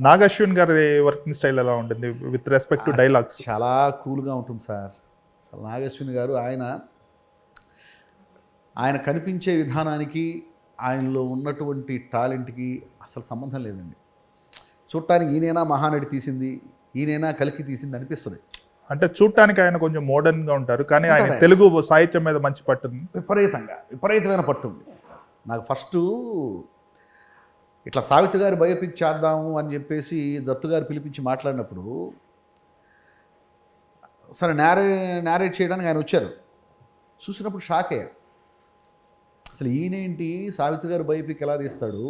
నాగశ్విన్ గారి working style ఎలా ఉంటుంది? విత్ రెస్పెక్ట్ టు డైలాగ్స్ చాలా కూల్గా ఉంటుంది సార్. అసలు నాగశ్విని గారు ఆయన ఆయన కనిపించే విధానానికి ఆయనలో ఉన్నటువంటి టాలెంట్కి అసలు సంబంధం లేదండి. చూడటానికి ఈయనైనా మహానటి తీసింది ఈయనైనా కలికి తీసింది అనిపిస్తుంది. అంటే చూడటానికి ఆయన కొంచెం మోడర్న్గా ఉంటారు కానీ ఆయన. తెలుగు సాహిత్యం మీద మంచి పట్టుంది విపరీతంగా విపరీతమైన పట్టు ఉంది. నాకు ఫస్ట్ ఇట్లా సావిత్రి గారి బయోపిక్ చేద్దాము అని చెప్పేసి దత్తు గారు పిలిపించి మాట్లాడినప్పుడు సరే నేరే నేరేట్ చేయడానికి ఆయన వచ్చారు. చూసినప్పుడు షాక్ అయ్యారు. అసలు ఈయనేంటి? సావిత్రి గారి బయోపిక్ ఎలా తీస్తాడు?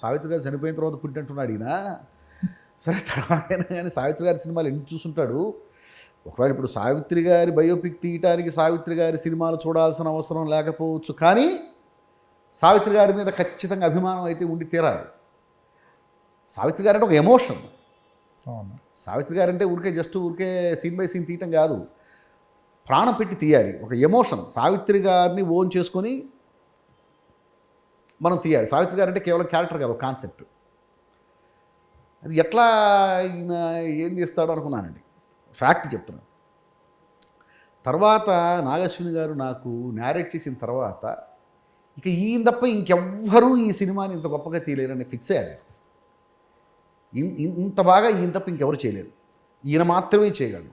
సావిత్రి గారు చనిపోయిన తర్వాత పుట్టినట్టున్నాడు ఈయన. సరే తర్వాత అయినా కానీ సావిత్రి గారి సినిమాలు ఎన్ని చూసుంటాడు? ఒకవేళ ఇప్పుడు సావిత్రి గారి బయోపిక్ తీయటానికి సావిత్రి గారి సినిమాలు చూడాల్సిన అవసరం లేకపోవచ్చు కానీ సావిత్రి గారి మీద ఖచ్చితంగా అభిమానం అయితే ఉండి తీరాలి. సావిత్రి గారు అంటే ఒక ఎమోషన్. అవును. సావిత్రి గారు అంటే ఊరికే జస్ట్ ఊరికే సీన్ బై సీన్ తీయటం కాదు. ప్రాణం పెట్టి తీయాలి. ఒక ఎమోషన్. సావిత్రి గారిని ఓన్ చేసుకొని మనం తీయాలి. సావిత్రి గారు అంటే కేవలం క్యారెక్టర్ కాదు కాన్సెప్ట్. అది ఎట్లా ఈయన ఏం తీస్తాడో అనుకున్నానండి. ఫ్యాక్ట్ చెప్తున్నాను తర్వాత నాగశ్విని గారు నాకు నేరేట్ చేసిన తర్వాత ఇక ఈయన తప్ప ఇంకెవ్వరూ ఈ సినిమాని ఇంత గొప్పగా తీయలేరని ఫిక్స్ అయ్యారు. ఇన్- ఇంత బాగా ఈయన తప్ప ఇంకెవరు చేయలేరు. ఈయన మాత్రమే చేయగలడు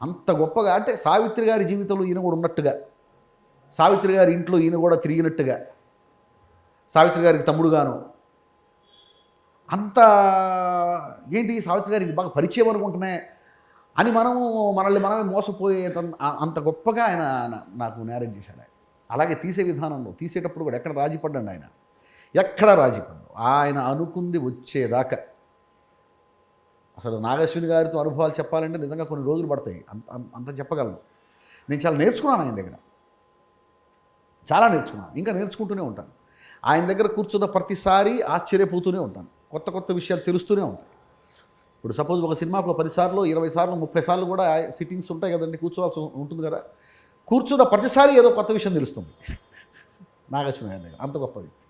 అంత గొప్పగా అంటే సావిత్రి గారి జీవితంలో ఈయన కూడా ఉన్నట్టుగా సావిత్రి గారి ఇంట్లో ఈయన కూడా తిరిగినట్టుగా సావిత్రి గారికి తమ్ముడుగాను అంత ఏంటి సావిత్రి గారికి బాగా పరిచయం అనుకుంటున్నాయి అని మనము మనల్ని మనమే మోసపోయే అంత గొప్పగా ఆయన నాకు నేరేట్ చేశాడు ఆయన. అలాగే తీసే విధానంలో తీసేటప్పుడు కూడా ఎక్కడ రాజీపడ్డాడు ఆయన. ఎక్కడ రాజీపడ్డు ఆయన అనుకుంది వచ్చేదాకా. అసలు నాగశ్విని గారితో అనుభవాలు చెప్పాలంటే నిజంగా కొన్ని రోజులు పడతాయి. అంత అంత- చెప్పగలను. నేను చాలా నేర్చుకున్నాను ఆయన దగ్గర. చాలా నేర్చుకున్నాను. ఇంకా నేర్చుకుంటూనే ఉంటాను. ఆయన దగ్గర కూర్చున్న ప్రతిసారి ఆశ్చర్యపోతూనే ఉంటాను. కొత్త కొత్త విషయాలు తెలుస్తూనే ఉంటాయి. ఇప్పుడు సపోజ్ ఒక సినిమాకు పదిసార్లు ఇరవై సార్లు ముప్పై సార్లు కూడా సిట్టింగ్స్ ఉంటాయి కదండి కూర్చోవాల్సి ఉంటుంది కదా. కూర్చున్న ప్రతిసారి ఏదో కొత్త విషయం తెలుస్తుంది. నాగేశ్వర అంత గొప్ప వ్యక్తి.